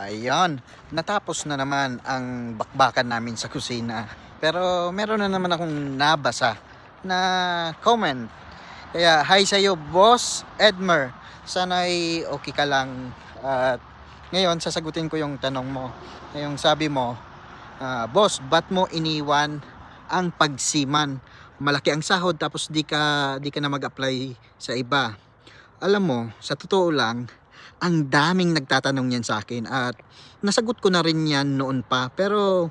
Ayun, natapos na naman ang bakbakan namin sa kusina. Pero meron na naman akong nabasa na comment. Kaya hi sa iyo, Boss Edmer. Sana ay okay ka lang. At ngayon, sasagutin ko yung tanong mo. Yung sabi mo, ah, Boss, ba't mo iniwan ang pagsiman? Malaki ang sahod tapos di ka, di ka na mag-apply sa iba. Alam mo, sa totoo lang, ang daming nagtatanong yan sa akin at nasagot ko na rin yan noon pa. Pero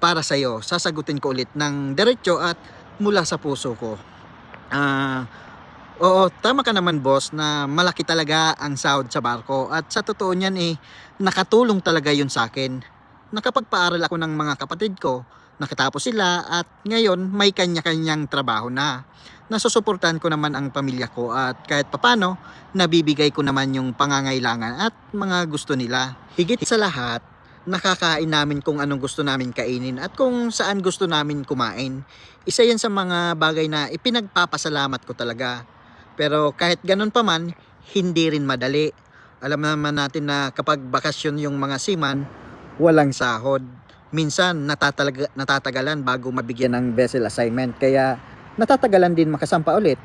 para sa iyo sasagutin ko ulit ng diretso at mula sa puso ko. Ah oo tama ka naman boss na malaki talaga ang sahod sa barko. At sa totoo niyan eh nakatulong talaga yun sa akin. Nakapagpaaral ako ng mga kapatid ko nakatapos sila at ngayon may kanya-kanyang trabaho na nasusuportahan ko naman ang pamilya ko at kahit papano nabibigay ko naman yung pangangailangan at mga gusto nila. Higit sa lahat, nakakain namin kung anong gusto namin kainin at kung saan gusto namin kumain. Isa yan sa mga bagay na ipinagpapasalamat ko talaga. Pero kahit ganun pa man, hindi rin madali. Alam naman natin na kapag bakasyon yung mga seaman, walang sahod. Minsan natatalaga, natatagalan bago mabigyan ng vessel assignment. Kaya natatagalan din makasampa ulit.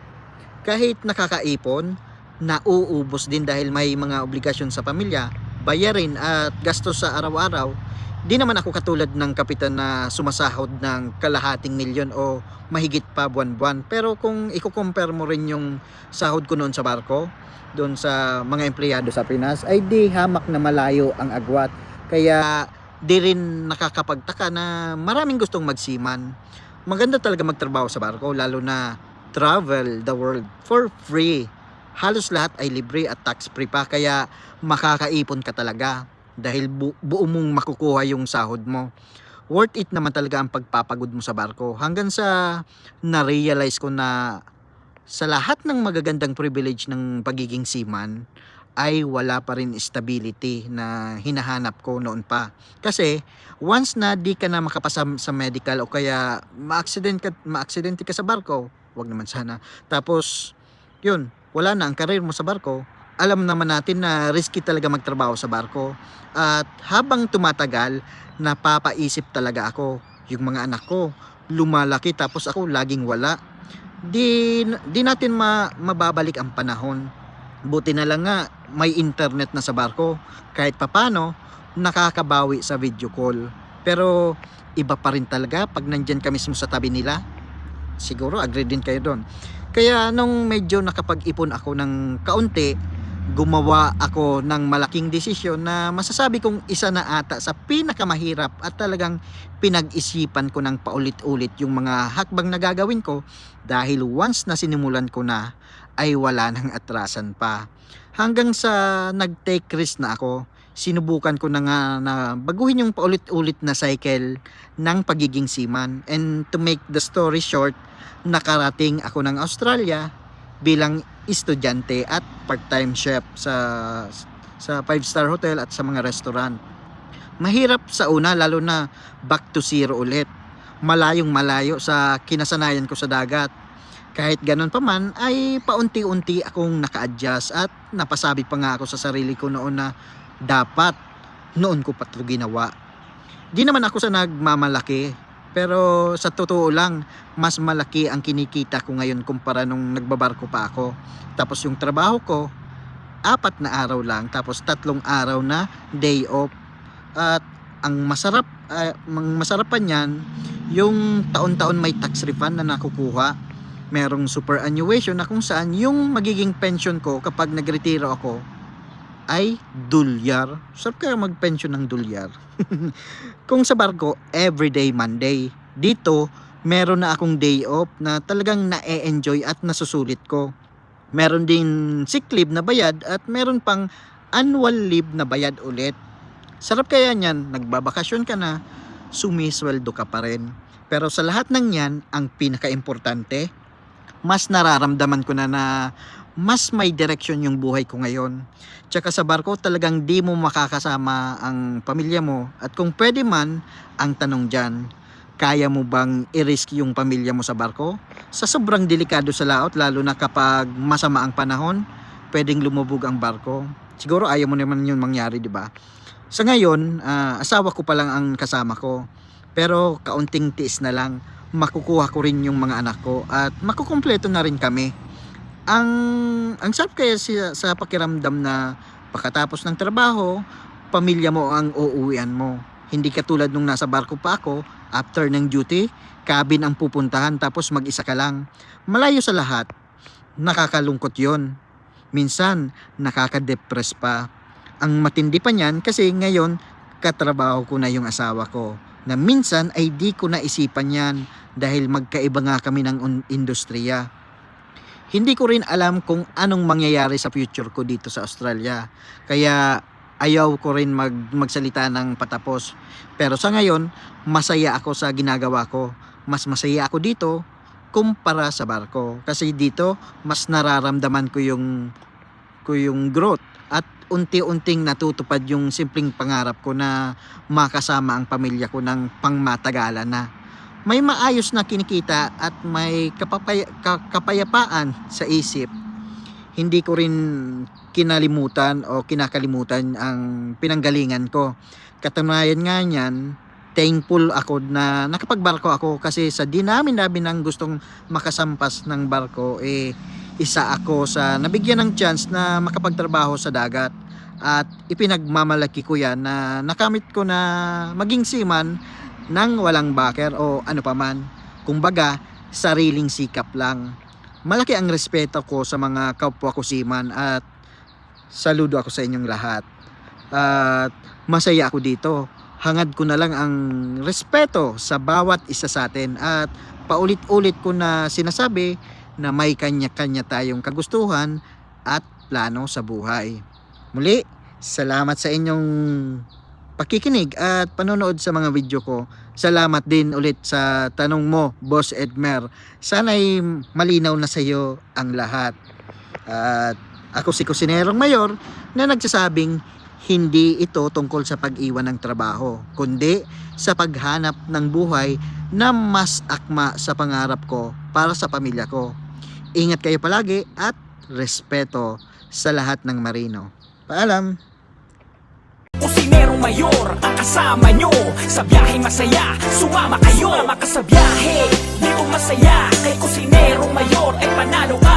Kahit nakakaipon, nauubos din dahil may mga obligasyon sa pamilya, bayarin at gastos sa araw-araw. Di naman ako katulad ng kapitan na sumasahod ng kalahating milyon o mahigit pa buwan-buwan. Pero kung i-compare mo rin yung sahod ko noon sa barko, doon sa mga empleyado sa Pinas, ay di hamak na malayo ang agwat. Kaya di rin nakakapagtaka na maraming gustong magsiman. Maganda talaga magtrabaho sa barko, lalo na travel the world for free. Halos lahat ay libre at tax free pa, kaya makakaipon ka talaga dahil bu- buo mong makukuha yung sahod mo. Worth it naman talaga ang pagpapagod mo sa barko hanggang sa na-realize ko na sa lahat ng magagandang privilege ng pagiging seaman ay wala pa rin stability na hinahanap ko noon pa. Kasi once na di ka na makapasa sa medical o kaya ma-accident ka, ma-accidente ka sa barko, wag naman sana. Tapos yun, wala na ang karir mo sa barko. Alam naman natin na risky talaga magtrabaho sa barko. At habang tumatagal, napapaisip talaga ako. Yung mga anak ko, lumalaki tapos ako laging wala. Di, di natin ma, mababalik ang panahon. Buti na lang nga, may internet na sa barko. Kahit papano, nakakabawi sa video call. Pero iba pa rin talaga pag nandyan ka mismo sa tabi nila. Siguro agree din kayo doon. Kaya nung medyo nakapag-ipon ako ng kaunti, gumawa ako ng malaking desisyon na masasabi kong isa na ata sa pinakamahirap at talagang pinag-isipan ko ng paulit-ulit yung mga hakbang na gagawin ko dahil once na sinimulan ko na ay wala nang atrasan pa. Hanggang sa nag-take risk na ako, sinubukan ko na nga na baguhin yung paulit-ulit na cycle ng pagiging seaman. And to make the story short, nakarating ako ng Australia bilang estudyante at part-time chef sa sa five-star hotel at sa mga restaurant. Mahirap sa una lalo na back to zero ulit. Malayong malayo sa kinasanayan ko sa dagat. Kahit ganun pa man ay paunti-unti akong naka-adjust at napasabi pa nga ako sa sarili ko noon na dapat noon ko pa ito ginawa. Di naman ako sa nagmamalaki pero sa totoo lang, mas malaki ang kinikita ko ngayon kumpara nung nagbabarko pa ako. Tapos yung trabaho ko, apat na araw lang. Tapos tatlong araw na day off. At ang masarap, uh, pa niyan, yung taon-taon may tax refund na nakukuha. Merong superannuation na kung saan yung magiging pension ko kapag nagretiro ako ay dolyar. Sarap kaya mag-pension ng dolyar. Kung sa barko, everyday Monday. Dito, meron na akong day off na talagang na-enjoy at nasusulit ko. Meron din sick leave na bayad at meron pang annual leave na bayad ulit. Sarap kaya niyan, nagbabakasyon ka na, sumisweldo ka pa rin. Pero sa lahat ng yan, ang pinaka-importante, mas nararamdaman ko na na mas may direksyon yung buhay ko ngayon. Tsaka sa barko talagang di mo makakasama ang pamilya mo at kung pwede man, ang tanong dyan, kaya mo bang i-risk yung pamilya mo sa barko? Sa sobrang delikado sa laot, lalo na kapag masama ang panahon, pwedeng lumubog ang barko. Siguro ayaw mo naman yun mangyari, di ba? Sa ngayon, ah, asawa ko pa lang ang kasama ko. Pero kaunting tiis na lang, makukuha ko rin yung mga anak ko at makukumpleto na rin kami. Ang ang sarap kaya sa, sa pakiramdam na pagkatapos ng trabaho, pamilya mo ang uuwian mo. Hindi katulad nung nasa barko pa ako, after ng duty, cabin ang pupuntahan tapos mag-isa ka lang. Malayo sa lahat, nakakalungkot yon. Minsan, nakaka-depress pa. Ang matindi pa niyan kasi ngayon, katrabaho ko na yung asawa ko. Na minsan ay di ko naisipan yan dahil magkaiba nga kami ng industriya. Hindi ko rin alam kung anong mangyayari sa future ko dito sa Australia. Kaya ayaw ko rin mag, magsalita ng patapos. Pero sa ngayon, masaya ako sa ginagawa ko. Mas masaya ako dito kumpara sa barko. Kasi dito, mas nararamdaman ko yung ko yung growth at unti-unting natutupad yung simpleng pangarap ko na makasama ang pamilya ko ng pangmatagalan na. May maayos na kinikita at may kapapaya, ka- kapayapaan sa isip. Hindi ko rin kinalimutan o kinakalimutan ang pinanggalingan ko. Katunayan nga niyan, thankful ako na nakapagbarko ako kasi sa dinamin-dami ng gustong makasampas ng barko eh isa ako sa nabigyan ng chance na makapagtrabaho sa dagat at ipinagmamalaki ko yan na nakamit ko na maging seaman nang walang backer o ano paman. Kumbaga, sariling sikap lang. Malaki ang respeto ko sa mga kapwa ko seaman at saludo ako sa inyong lahat. At masaya ako dito. Hangad ko na lang ang respeto sa bawat isa sa atin at paulit-ulit ko na sinasabi na may kanya-kanya tayong kagustuhan at plano sa buhay. Muli, salamat sa inyong pakikinig at panonood sa mga video ko. Salamat din ulit sa tanong mo, Boss Edmer. Sana'y malinaw na sa iyo ang lahat. At ako si Kusinerong Mayor na nagsasabing hindi ito tungkol sa pag-iwan ng trabaho, kundi sa paghanap ng buhay na mas akma sa pangarap ko para sa pamilya ko. Ingat kayo palagi at respeto sa lahat ng marino. Paalam! Kusinerong mayor ang kasama nyo Sa biyahe masaya, sumama kayo Sumama ka sa biyahe, di masaya Kay kusinerong mayor ay panalo